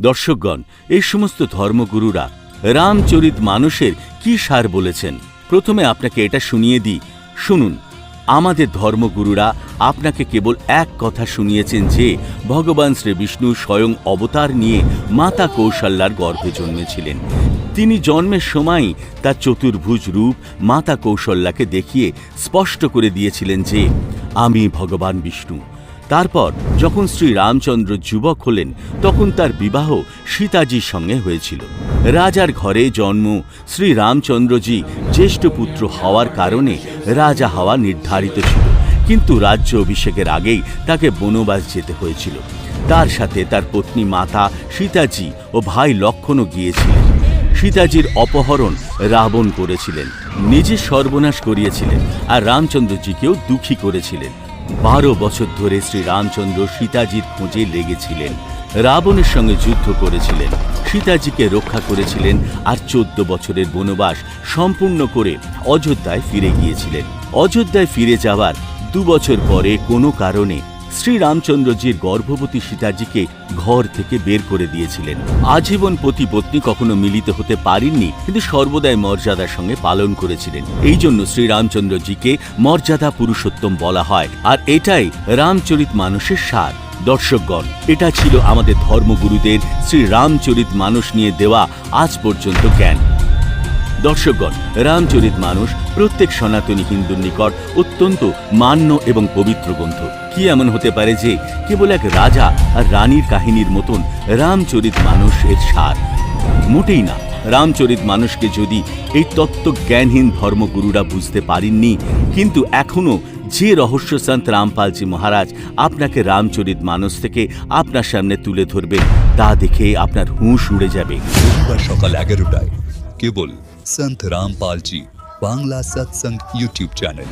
দর্শকগণ, এই সমস্ত ধর্মগুরুরা রামচরিত মানুষের কি সার বলেছেন? প্রথমে আপনাকে এটা শুনিয়ে দিই। শুনুন, আমাদের ধর্মগুরুরা আপনাকে কেবল এক কথা শুনিয়েছেন যে, ভগবান শ্রী বিষ্ণু স্বয়ং অবতার নিয়ে মাতা কৌশল্যার গর্ভে জন্মেছিলেন। তিনি জন্মের সময়ই তার চতুর্ভুজ রূপ মাতা কৌশল্যাকে দেখিয়ে স্পষ্ট করে দিয়েছিলেন যে, আমি ভগবান বিষ্ণু। তারপর যখন শ্রী রামচন্দ্র যুবক হলেন, তখন তার বিবাহ সীতাজির সঙ্গে হয়েছিল। রাজার ঘরে জন্ম শ্রী রামচন্দ্রজি জ্যেষ্ঠ পুত্র হওয়ার কারণে রাজা হওয়া নির্ধারিত ছিল। কিন্তু রাজ্য অভিষেকের আগেই তাকে বনবাস যেতে হয়েছিল। তার সাথে তার পত্নী মাতা সীতাজি ও ভাই লক্ষণও গিয়েছিলেন। সীতাজির অপহরণ রাবণ করেছিলেন, নিজে সর্বনাশ করিয়েছিলেন আর রামচন্দ্রজিকেও দুঃখী করেছিলেন। বারো বছর ধরে শ্রী রামচন্দ্র সীতাজির খোঁজে লেগেছিলেন। রাবণের সঙ্গে যুদ্ধ করেছিলেন। সীতাজিকে রক্ষা করেছিলেন আর চোদ্দ বছরের বনবাস সম্পূর্ণ করে অযোধ্যায় ফিরে গিয়েছিলেন। অযোধ্যায় ফিরে যাওয়ার দু বছর পরে কোনো কারণে শ্রী রামচন্দ্রজির গর্ভবতী সীতাজিকে ঘর থেকে বের করে দিয়েছিলেন। আজীবন পতি পত্নী কখনো মিলিত হতে পারেননি, কিন্তু সর্বদাই মর্যাদার সঙ্গে পালন করেছিলেন। এই জন্য শ্রী রামচন্দ্রজিকে মর্যাদা পুরুষোত্তম বলা হয়, আর এটাই রামচরিত মানুষের সার দর্শকগণ, এটা ছিল আমাদের ধর্মগুরুদের শ্রী রামচরিত মানুষ নিয়ে দেওয়া আজ পর্যন্ত জ্ঞান। দর্শকগণ, রামচরিত মানুষ, প্রত্যেক সনাতনী হিন্দুর নিকট অত্যন্ত মান্য এবং পবিত্র গ্রন্থ। কি এমন হতে পারে যে, কেবল এক রাজা আর রানীর কাহিনীর মতন রামচরিত মানুষ এর সার? মোটেই না। রামচরিত মানুষকে যদি এই তত্ত্ব জ্ঞানহীন ধর্মগুরুরা বুঝতে পারেননি, কিন্তু এখনও যে রহস্য সন্ত রামপালজি মহারাজ আপনাকে রামচরিত মানুষ থেকে আপনার সামনে তুলে ধরবে, তা দেখে আপনার হুঁশ উড়ে যাবে। সকাল এগারোটায় কেবল সন্ত রামপালজি বাংলা সৎসঙ্গ ইউটিউব চ্যানেল